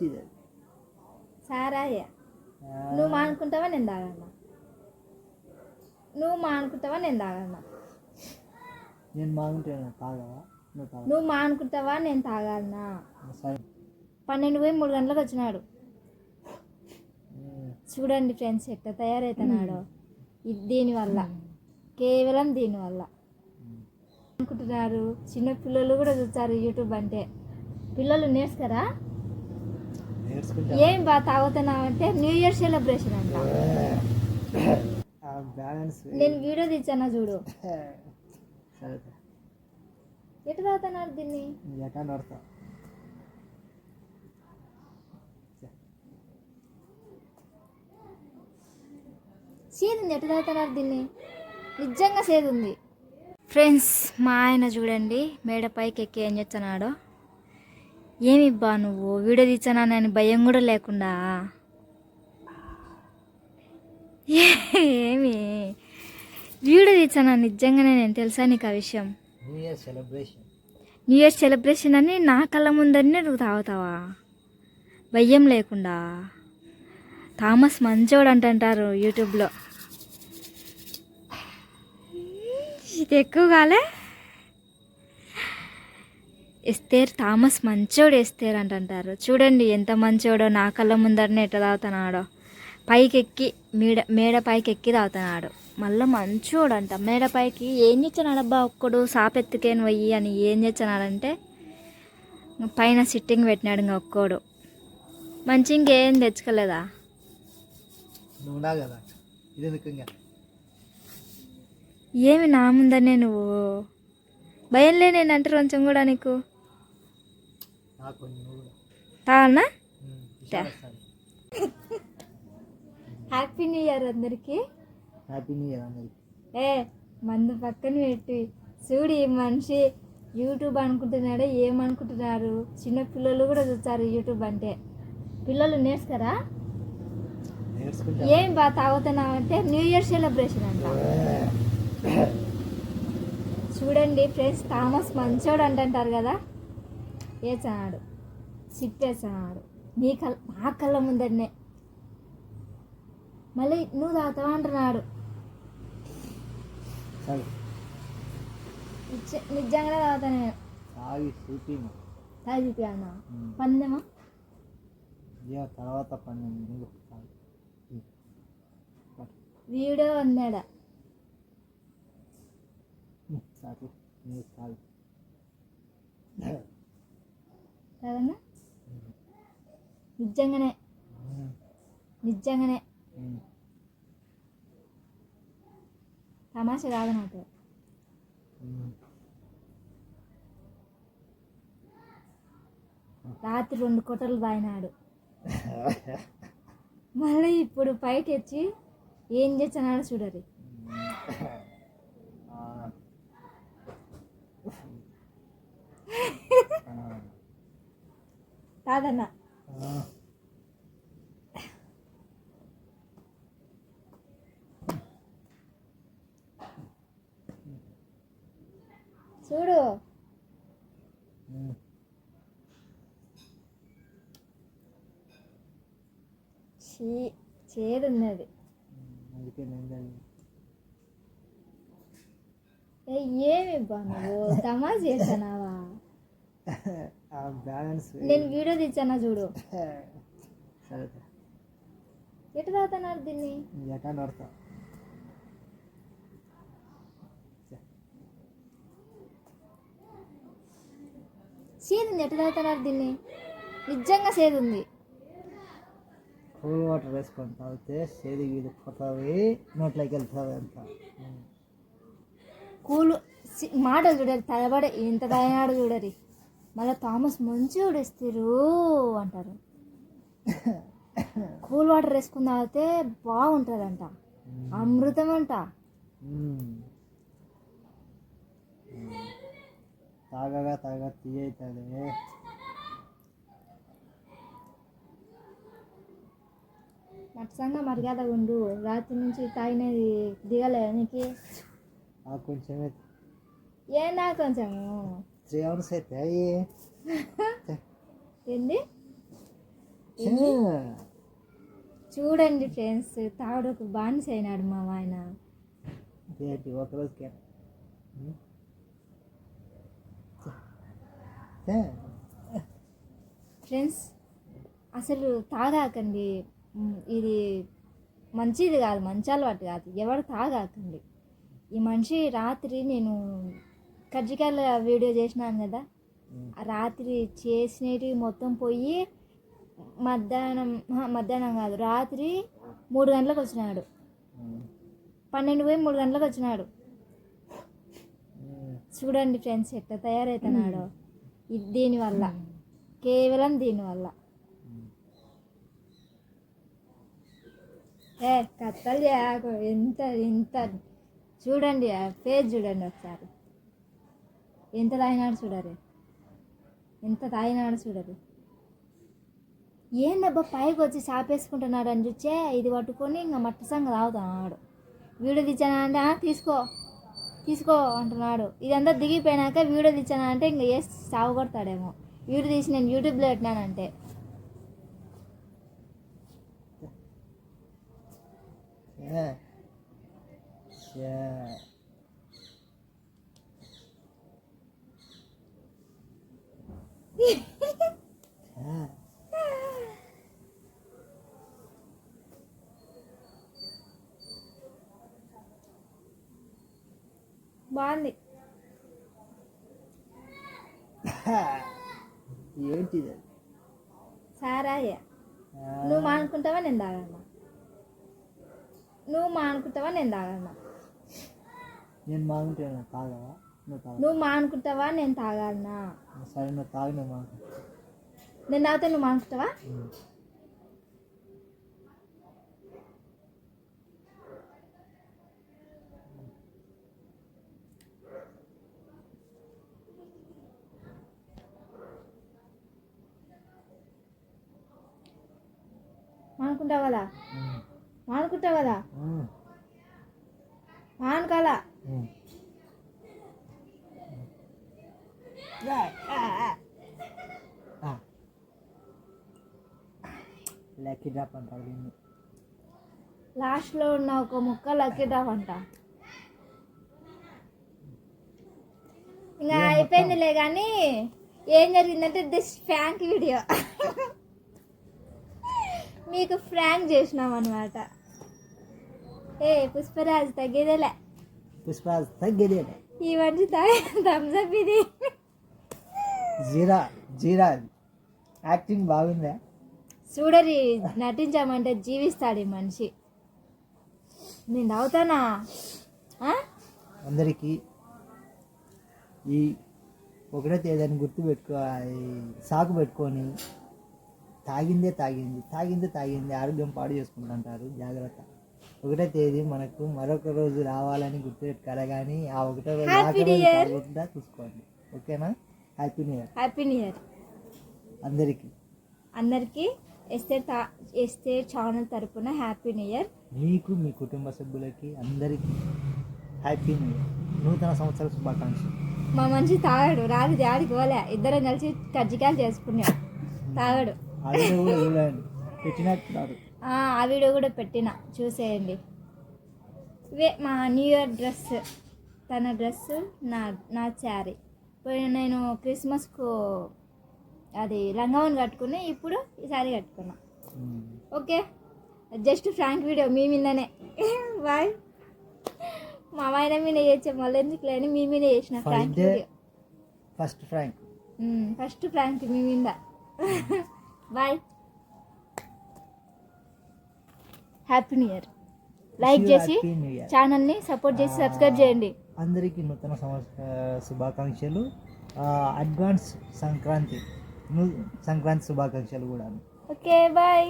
మంచిది సారాయ. నువ్వు మానుకుంటావా నేను తాగన్నా నువ్వు మానుకుంటావా నేను తాగన్నా నేను బాగుంటే తాగవా? నువ్వు మానుకుంటావా నేను తాగాలనా? పన్నెండు పోయి మూడు గంటలకు వచ్చినాడు. చూడండి ఫ్రెండ్స్ ఎట్లా తయారవుతున్నాడో దీనివల్ల కేవలం దీనివల్ల అనుకుంటున్నారు చిన్న పిల్లలు కూడా చూస్తారు యూట్యూబ్ అంటే. పిల్లలు నేర్చుకరా ఏం బాగా తాగుతున్నావంటే న్యూ ఇయర్ సెలబ్రేషన్ అంట. నేను వీడియో తెచ్చానా చూడు? ఎట్లా తాగుతున్నారు దీన్ని? సేదుంది ఎట్లా తాగుతున్నారు దీన్ని? నిజంగా సేదుంది ఫ్రెండ్స్ మా ఆయన చూడండి మేడ పైకి ఎక్కి ఏం చేస్తున్నాడో. ఏమి బా నువ్వు? వీడియో తీచ్చానని భయం కూడా లేకుండా? ఏమి? వీడియో తీచ్చానా నిజంగానే నేను తెలుసా నీకు ఆ విషయం? New year celebration new year celebration అని నా కళ్ళ ముందరనే నువ్వు తాగుతావా? భయం లేకుండా? థామస్ మంచోడు అంటుంటారు యూట్యూబ్లో. ఇది ఎక్కువ కాలే? ఎస్తేర్ థామస్ మంచోడు ఎస్తేర్ అంటుంటారు. చూడండి ఎంత మంచోడో నా కళ్ళ ముందరనే ఎట్లా తాగుతున్నాడో. పైకి ఎక్కి మేడ మేడ పైకి ఎక్కి తాగుతున్నాడు. మళ్ళీ మంచోడు అంట మేడ పైకి ఏం చేస్తున్నాడు అబ్బా ఒక్కడు? సాపెత్తుకేని పోయి అని ఏం చేస్తున్నాడంటే పైన సిట్టింగ్ పెట్టినాడు ఇంకా ఒక్కోడు. మంచి ఇంకేం తెచ్చుకోలేదా? ఏమి నా ముందరనే నువ్వు? భయం లేనేనంటే కొంచెం కూడా నీకు. వస్తాయి. హ్యాపీ న్యూ ఇయర్ అందరికీ. హ్యాపీ న్యూ ఇయర్ అందరికి. ఏ మందు పక్కన పెట్టి చూడు ఈ మనిషి యూట్యూబ్ అనుకుంటున్నాడే ఏమనుకుంటున్నారు చిన్న పిల్లలు కూడా చూస్తారు యూట్యూబ్ అంటే. పిల్లలు నేర్చుకరా ఏం బాగా తాగుతున్నావంటే న్యూ ఇయర్ సెలబ్రేషన్ అంట. చూడండి ఫ్రెండ్స్ థామస్ మంచోడు అంటుంటారు కదా. వేసాడు సిప్పేసాడు నీ కల్ నా కళ్ళ ముందరనే మళ్ళీ నువ్వు తాగుతావా అంటున్నాడు. నిజంగానే తాగుతా నేను. తాగి పందెమా? తర్వాత వీడియో తాగి. కదన్నా? నిజంగానే. నిజంగానే. తమాష కాదు నాకు. రాత్రి రెండు కొట్టలు తాగినాడు. మళ్ళీ ఇప్పుడు పైకి వచ్చి ఏం చేస్తున్నాడో చూడరు. కాదన్నా. చూడు. చీ చేదున్నది. ఏ ఏమి బాగు తమాజ్ చేసానా బ్యాలెన్స్ నేను వీడియో తెచ్చానా చూడు. సరే ఎటు తాగుతున్నారు దీన్ని? ఎక్కడ నడతా సేదుంది ఎటు తాగుతున్నారు దీన్ని? నిజంగా సేదుంది కూల్ వాటర్ వేసుకొని తాగితే సేది గీది పోతావి నోట్లోకి వెళ్తావి అంత. కూలు మాటలు చూడరు తలబడే ఎంత తాగినాడు చూడరి. మళ్ళీ థామస్ మంచిగా ఇస్తారు అంటారు. కూల్ వాటర్ వేసుకుని తాగితే బాగుంటుందంట. అమృతం అంట. తాగగా తాగగా తీయ అవుతుంది నచ్చంగా మర్యాద ఉండు. రాత్రి నుంచి తాగినది దిగలే నీకు. కొంచెమే. ఏందా కొంచెము? అవర్స్ అయితే అయ్యి ఏంది? చూడండి ఫ్రెండ్స్ తాగుడుకు బానిస అయినాడు మా ఆయన. ఒకరోజుకే ఫ్రెండ్స్ అసలు తాగాకండి. ఇది మంచిది కాదు మంచి అలవాటు కాదు. ఎవరు తాగాకండి. ఈ మనిషి రాత్రి నేను కజ్జికాయల వీడియో చేసినాను కదా. రాత్రి చేసినవి మొత్తం పోయి మధ్యాహ్నం మధ్యాహ్నం కాదు రాత్రి మూడు గంటలకు వచ్చినాడు. పన్నెండు పోయి మూడు గంటలకు వచ్చినాడు. చూడండి ఫ్రెండ్స్ ఎట్లా తయారవుతున్నాడో ఇది దీనివల్ల కేవలం దీనివల్ల ఏ కత్తలు చేయకు ఎంత ఎంత చూడండి ఆ ఫేస్ చూడండి ఒకసారి. ఎంత తాగినాడు చూడరు? ఎంత తాగినాడు చూడరు? ఏందబ్బా పైకి వచ్చి చాపేసుకుంటున్నాడు అని చూచే ఇది పట్టుకొని ఇంకా మట్టి సంగ తాగుతున్నాడు. వీడియో తెచ్చానా అంటే తీసుకో తీసుకో అంటున్నాడు. ఇదంతా దిగిపోయినాక వీడియో తెచ్చానా అంటే ఇంకా ఏ సాగు కొడతాడేమో. వీడియో తీసి నేను యూట్యూబ్లో పెట్టినానంటే. బాగుంది ఏంటిది? సారాయ నువ్వు మానుకుంటావా నేను తాగన్నా నువ్వు మానుకుంటావా నేను తాగన్నా నేను మాగుంటే తాగవా? నువ్వు తాగ నువ్వు మానుకుంటావా నేను తాగన్నా సరే నువ్వు తాగి నువ్వు మాకు నేను తాగితే నువ్వు మానుకుంటావా? మానుకుంటావు కదా? మానుకుంటావు కదా? మానుకోవాలా? లక్కీ డ్రాప్ అంటారు దీన్ని లాస్ట్లో ఉన్న ఒక ముక్క లక్కీ డ్రాప్ అంట. ఇంకా అయిపోయిందిలే కానీ ఏం జరిగిందంటే దిస్ ఫ్రాంక్ వీడియో. మీకు ఫ్రాంక్ చేసినాం అనమాట ఏ పుష్పరాజ్ తగ్గేదేలే. పుష్ప తగ్గేదే ఈ మనిషి థమ్స్అప్ ఇది. జీరా జీరా. యాక్టింగ్ బాగుందా? చూడరి నటించామంటే జీవిస్తాడు ఈ మనిషి. నేను ఆ? అందరికీ ఈ ఒకటో తేదీని గుర్తు పెట్టుకో సాకు పెట్టుకొని తాగిందే తాగింది తాగిందే తాగింది ఆరోగ్యం పాడు చేసుకుంటుంటారు జాగ్రత్త. ఒకటో తేదీ మనకు మరొక రోజు రావాలని గుర్తు పెట్టుకోవాలి కానీ ఆ ఒకటో రోజు. కాకుండా చూసుకోండి. ఓకేనా? Happy new year happy new year అందరికీ. అందరికీ ఎస్తే తా ఎస్తే ఛానల్ తరపున హ్యాపీ న్యూ ఇయర్ మీకు మీ కుటుంబ సభ్యులకి అందరికీ హ్యాపీ న్యూ ఇయర్ నూతన సంవత్సర శుభాకాంక్షలు. మా మనిషి తాగాడు రాత్రి దాడికి పోలే. ఇద్దరం కలిసి కజ్జికాయలు చేసుకున్నాం. తాగాడు. ఆ వీడియో కూడా పెట్టిన. చూసేయండి. ఇవే మా న్యూ ఇయర్ డ్రెస్. తన డ్రెస్ నా నా శారీ. పోయిన నేను క్రిస్మస్కు అది లంగావని కట్టుకుని ఇప్పుడు ఈ శారీ కట్టుకున్నా. ఓకే? జస్ట్ ఫ్రాంక్ వీడియో మీ మీదనే. బాయ్ మా ఆయన మీద చేసే మళ్ళీ ఎందుకు లేని మీ మీద చేసిన prank. Video. First prank. First prank మీ మీద. Bye happy new year like చేసి ఛానల్ని సపోర్ట్ చేసి సబ్స్క్రైబ్ చేయండి. అందరికీ నూతన సంవత్సర శుభాకాంక్షలు. అడ్వాన్స్ సంక్రాంతి. సంక్రాంతి శుభాకాంక్షలు కూడా ఓకే బాయ్